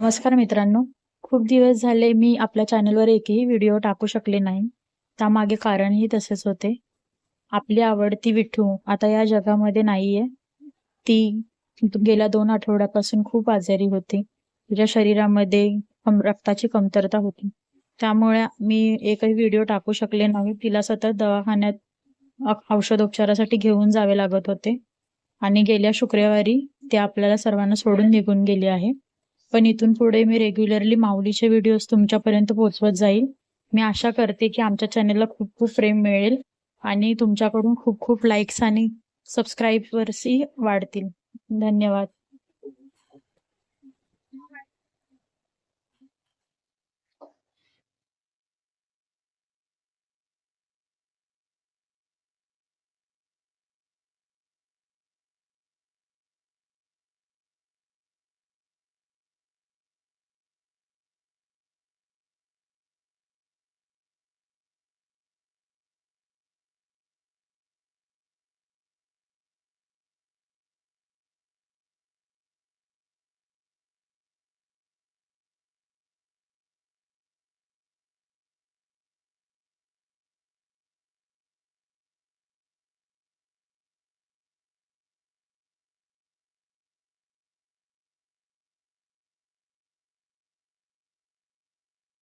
नमस्कार मित्रांनो. खूप दिवस झाले मी आपल्या चॅनलवर एकही व्हिडिओ टाकू शकले नाही. त्यामागे कारणही तसेच होते. आपली आवडती विठू आता या जगामध्ये नाहीये. ती गेल्या दोन आठवड्यापासून खूप आजारी होती. तिच्या शरीरामध्ये कम रक्ताची कमतरता होती. त्यामुळे मी एकही व्हिडिओ टाकू शकले नाही. तिला सतत दवाखान्यात औषधोपचारासाठी घेऊन जावे लागत होते. आणि गेल्या शुक्रवारी ते आपल्याला सर्वांना सोडून निघून गेली आहे. पण इथून पुढे मी रेग्युलरली माऊलीचे व्हिडिओज तुमच्यापर्यंत पोहोचवत जाईल. मी आशा करते की आमच्या चॅनलला खूप खूप प्रेम मिळेल आणि तुमच्याकडून खूप खूप लाईक्स आणि सबस्क्राईबर्सही वाढतील. धन्यवाद.